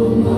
Oh,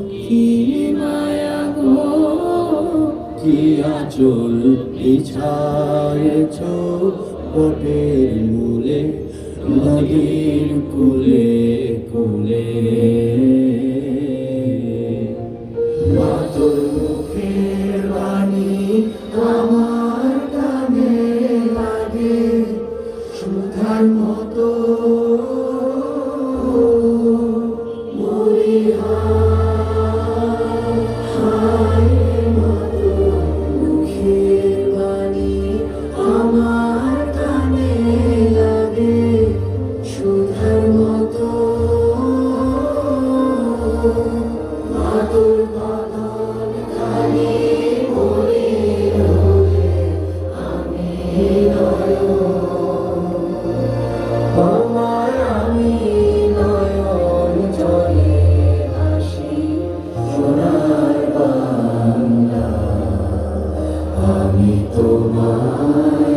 আচল বিছায়েছ বটের মূলে? নদীর কুলে কুলে। মাতর মুখের আমার কানে লাগে। মতো আমি তোমার